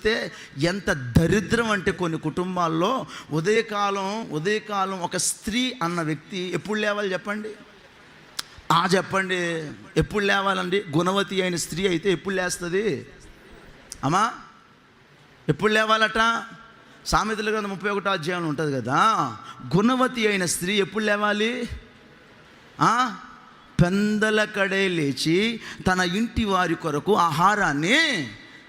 చూస్తే ఎంత దరిద్రం అంటే కొన్ని కుటుంబాల్లో ఉదయకాలం ఉదయకాలం ఒక స్త్రీ అన్న వ్యక్తి ఎప్పుడు లేవాలి చెప్పండి? ఆ చెప్పండి. ఎప్పుడు లేవాలండి? గుణవతి అయిన స్త్రీ అయితే ఎప్పుడు లేస్తుంది? అమ్మా ఎప్పుడు లేవాలట? సామెతలు కదా ముప్పై ఒకటో అధ్యాయం ఉంటుంది కదా. గుణవతి అయిన స్త్రీ ఎప్పుడు లేవాలి? పెందల కడే లేచి తన ఇంటి వారి కొరకు ఆహారాన్ని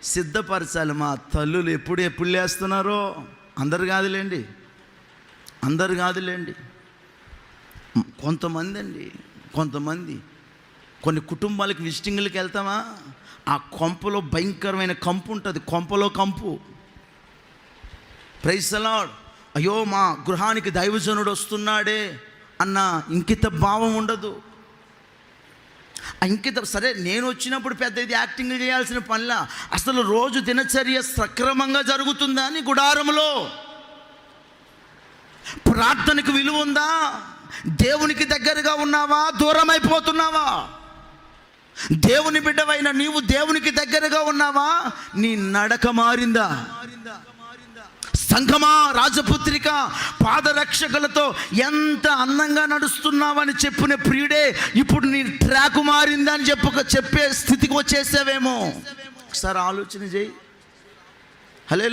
సిద్ధపరచాలి మా తల్లులు ఎప్పుడు ఎప్పుడు లేస్తున్నారో. అందరు కాదులేండి. అందరు కాదులేండి. కొంతమంది అండి కొంతమంది. కొన్ని కుటుంబాలకు విజిటింగ్లకు వెళ్తామా? ఆ కొంపలో భయంకరమైన కంపు ఉంటుంది. కొంపలో కంపు. ప్రైసలాడ్ అయ్యో మా గృహానికి దైవజనుడు వస్తున్నాడే అన్న ఇంకిత భావం ఉండదు. ఇంకిత సరే నేను వచ్చినప్పుడు పెద్ద ఇది యాక్టింగ్ చేయాల్సిన పనిలా. అసలు రోజు దినచర్య సక్రమంగా జరుగుతుందా అని గుడారంలో ప్రార్థనకు విలువ ఉందా? దేవునికి దగ్గరగా ఉన్నావా? దూరమైపోతున్నావా? దేవుని బిడ్డవైన నీవు దేవునికి దగ్గరగా ఉన్నావా? నీ నడక మారిందా? సంఘమా రాజపుత్రిక పాదరక్షకులతో ఎంత అందంగా నడుస్తున్నావని చెప్పిన ప్రియుడే ఇప్పుడు నీ ట్రాక్ మారిందా అని చెప్పు చెప్పే స్థితికి వచ్చేసావేమో. ఒకసారి ఆలోచన చేయి. హలే